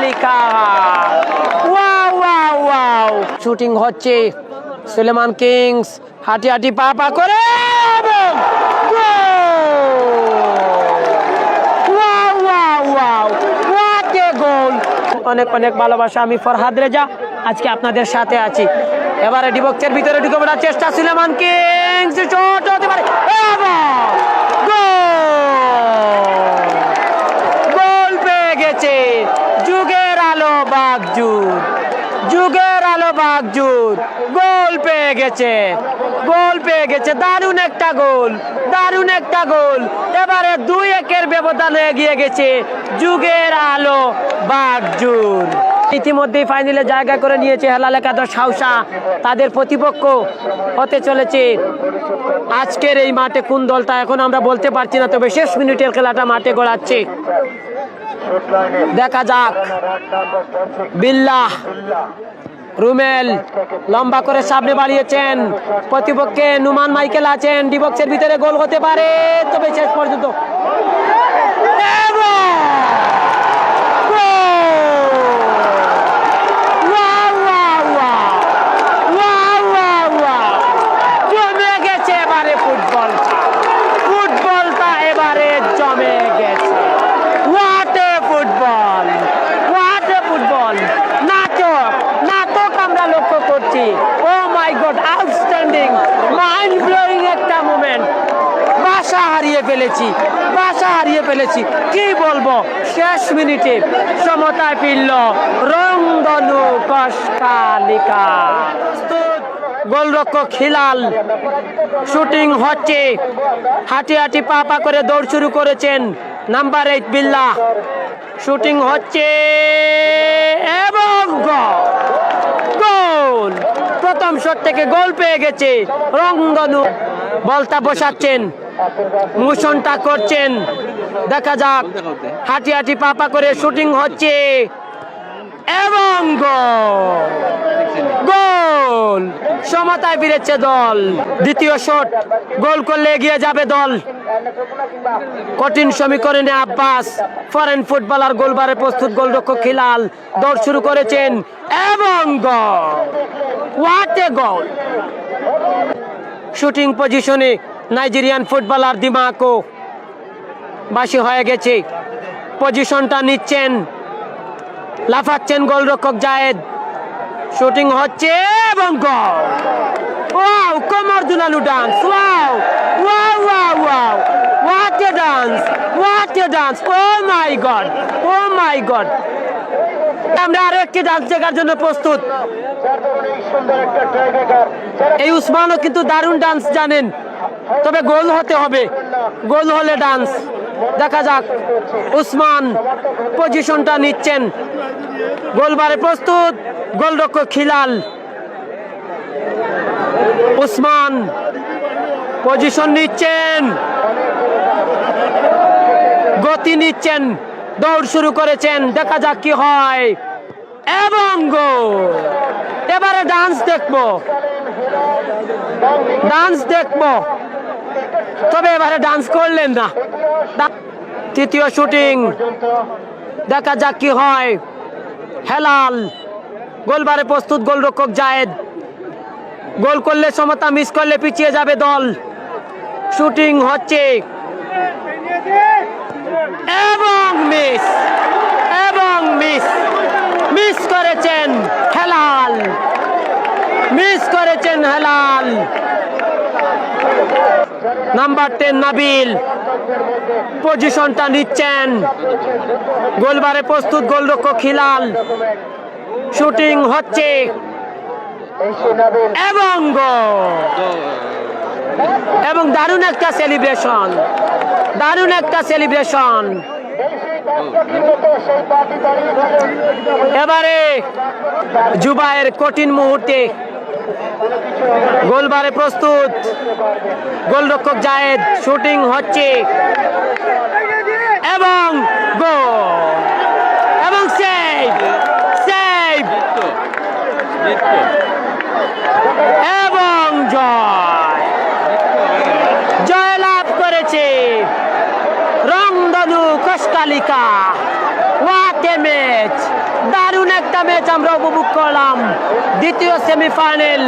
মালিকা। Wow shooting হচ্ছে Sulaiman Kings হাটি হাটি, পা পা করে অনেক অনেক ভালোবাসা আমি ফরহাদ রেজা। আজকে আপনাদের সাথে আছি। এবারে ডিবক্সের ভিতরে ঢুকে পড়ার চেষ্টা সুলেমান কিংস শট হতে পারে গোল পেয়ে গেছে। বাগজুদ। যুগের আলো বাগজুদ। গোল পেয়ে গেছে। গোল পেয়ে গেছে। দারুণ একটা গোল। দারুণ একটা গোল। এবারে দুই একের ব্যবধানে এগিয়ে গেছে যুগের আলো বাগজুদ। ইতিমধ্যেই ফাইনালে জায়গা করে নিয়েছে হেলাল একাদশ হাউসা। তাদের প্রতিপক্ষ হতে চলেছে। আজকের এই মাঠে কোন দলটা এখন আমরা বলতে পারছি না, তবে শেষ মিনিটের খেলাটা মাঠে গড়াচ্ছে। দেখা যাক। বিল্লাহ রুমেল লম্বা করে সামনে বাড়িয়েছেন। প্রতিপক্ষে নুমান মাইকেল আছেন। ডিবক্সের ভিতরে গোল হতে পারে। তবে শেষ পর্যন্ত এবং গোল! Wow, wow, wow! Wow, wow, wow! জমে গেছে এবারে ফুটবলটা ফুটবলটা এবারে জমে গেছে what a football what a football নাটক নাটক আমরা লক্ষ্য করছি ও my god outstanding mind blowing একটা মোমেন্ট বাসা হারিয়ে ফেলেছি, বাসা হারিয়ে ফেলেছি। কি বলব? শেষ মিনিটে সমতায় ফিরল রংধনু কষ্টালিকা গোলরক্ষক হিলাল শুটিং হচ্ছে। হাঁটি হাঁটি পা পা করে দৌড় শুরু করেছেন নাম্বার এইট বিল্লা। শুটিং হচ্ছে এবং গোল। গোল। প্রথম শট থেকে গোল পেয়ে গেছে রংধনু বলটা বসাচ্ছেন মোশনটা করছেন। দেখা যাক, হাঁটি হাঁটি পা পা করে শুটিং হচ্ছে। এবং গোল। সমতায় ফিরেছে দল। দ্বিতীয় শট, গোল করলে এগিয়ে যাবে দল। কঠিন সমীকরণে আব্বাস ফরেন ফুটবলার গোলবারে প্রস্তুত গোলরক্ষক খিলাল। দৌড় শুরু করেছেন এবং goal. What a goal shooting পজিশনে নাইজেরিয়ান ফুটবলার দিমাকো বাসি হয়ে গেছে। পজিশনটা নিচ্ছেন। লাফাচ্ছেন গোলরক্ষক জায়েদ। শুটিং হচ্ছে এবং গোল ওয়াও কোমর দুলালু dance wow wow wow wow what a dance what a dance oh my god oh my god আমরা আরও একটি ডান্স দেখার জন্য প্রস্তুত। এই উসমানও কিন্তু দারুণ ডান্স জানেন। তবে গোল হতে হবে। গোল হলে ডান্স। দেখা যাক। উসমান পজিশনটা নিচ্ছেন। গোলবারে প্রস্তুত। গোলরক্ষক খিলাল। উসমান পজিশন নিচ্ছেন। গতি নিচ্ছেন। দৌড় শুরু করেছেন। দেখা যাক কি হয়। এবং গোল। এবারে ডান্স দেখব। ডান্স দেখব। তবে এবারে ডান্স করলেন না। তৃতীয় শুটিং দেখা যাক কি হয়। হেলাল, গোলবারে প্রস্তুত গোলরক্ষক জায়েদ। গোল করলে সমতা মিস করলে পিছিয়ে যাবে দল। শুটিং হচ্ছে। এবং মিস এবং মিস মিস করেছেন হেলাল মিস করেছেন হেলাল নাম্বার টেন নাবিল পজিশনটা নিচ্ছেন। গোলবারে প্রস্তুত গোলরক্ষক হিলাল শুটিং হচ্ছে। এবং এবং দারুণ একটা সেলিব্রেশন দারুণ একটা সেলিব্রেশন এবারে জুবাইয়ের কঠিন মুহূর্তে গোলবারে প্রস্তুত। গোলরক্ষক জায়েদ শুটিং হচ্ছে। এবং গোল। এবং সেভ। সেভ এবং জয় জয়লাভ করেছে রংধনু কষ্টালিকা ওয়াট এ ম্যাচ দারুণ একটা ম্যাচ আমরা উপভোগ করলাম। দ্বিতীয় সেমিফাইনাল